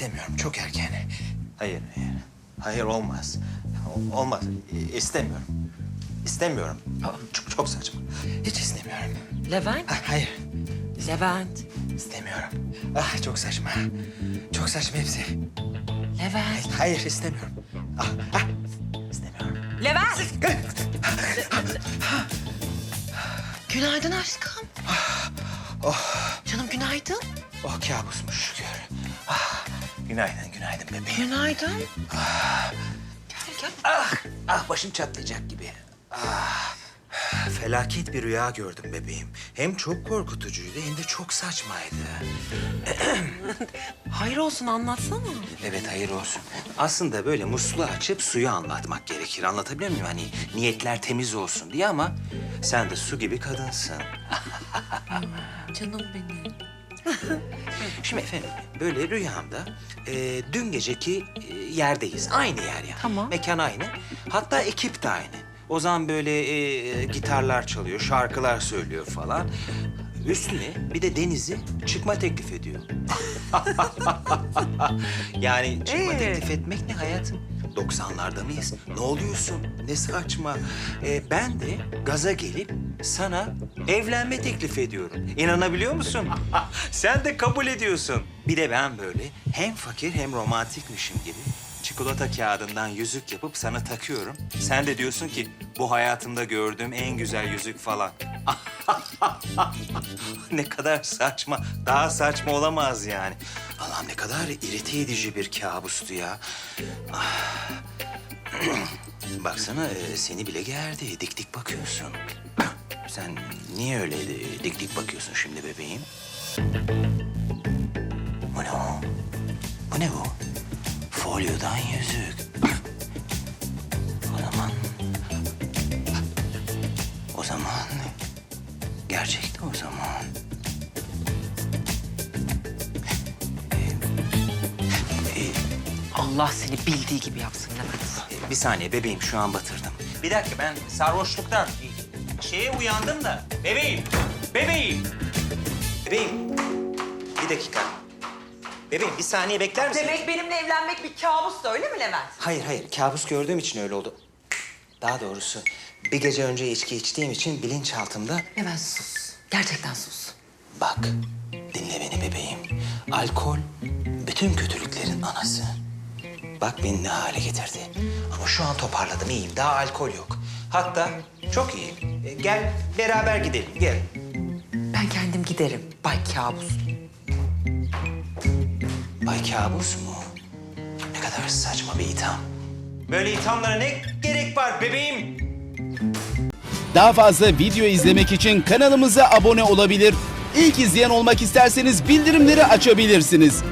istemiyorum. Çok erken. Hayır, hayır. Hayır olmaz. Olmaz. İstemiyorum. İstemiyorum. Çok, çok saçma. Hiç istemiyorum. Levent, Ha, hayır. Levent, İstemiyorum. Ah çok saçma. Çok saçma hepsi. Levent. Hayır istemiyorum. Ah, ah. İstemiyorum. Levent! Günaydın aşkım. Canım günaydın. Oh kabusmuş şükür. Ah, günaydın, günaydın bebeğim. Günaydın. Gel gel. Ah, ah başım çatlayacak gibi. Ah, felaket bir rüya gördüm bebeğim. Hem çok korkutucuydu hem de çok saçmaydı. Hayır olsun anlatsana. Evet hayır olsun. Aslında böyle musluğu açıp suyu anlatmak gerekir. Anlatabiliyor muyum? Hani niyetler temiz olsun diye ama sen de su gibi kadınsın. Canım benim. Şimdi efendim böyle rüyamda e, dün geceki e, yerdeyiz. Aynı yer yani. Tamam. Mekan aynı. Hatta ekip de aynı. O zaman böyle e, gitarlar çalıyor, şarkılar söylüyor falan. Üstüne bir de Deniz'i çıkma teklif ediyor. yani çıkma Ee? teklif etmek ne hayatım? 90'larda mıyız? Ne oluyorsun? Ne saçma. Ee, ben de gaza gelip sana evlenme teklif ediyorum. İnanabiliyor musun? Sen de kabul ediyorsun. Bir de ben böyle hem fakir hem romantikmişim gibi çikolata kağıdından yüzük yapıp sana takıyorum. Sen de diyorsun ki bu hayatımda gördüğüm en güzel yüzük falan. ne kadar saçma. Daha saçma olamaz yani. Allah'ım ne kadar irite edici bir kabustu ya. Ah. Baksana e, seni bile gerdi. Dik dik bakıyorsun. Sen niye öyle e, dik dik bakıyorsun şimdi bebeğim? Bu ne o? Bu ne bu? Folyodan yüzük. O zaman... O zaman... Gerçekti o zaman. Allah seni bildiği gibi yapsın Levent. Bir saniye bebeğim şu an batırdım. Bir dakika ben sarhoşluktan şeye uyandım da. Bebeğim, bebeğim. Bebeğim, bir dakika. Bebeğim bir saniye bekler misin? Demek benimle evlenmek bir kabus da öyle mi Levent? Hayır hayır kabus gördüğüm için öyle oldu. Daha doğrusu bir gece önce içki içtiğim için bilinçaltımda... Levent sus. Gerçekten sus. Bak dinle beni bebeğim. Alkol bütün kötülüklerin anası. Bak beni ne hale getirdi. Ama şu an toparladım iyiyim. Daha alkol yok. Hatta çok iyiyim. E, gel beraber gidelim gel. Ben kendim giderim. Bay kabus. Kabus mu? Ne kadar saçma bir itham. Böyle ithamlara ne gerek var bebeğim? Daha fazla video izlemek için kanalımıza abone olabilir. İlk izleyen olmak isterseniz bildirimleri açabilirsiniz.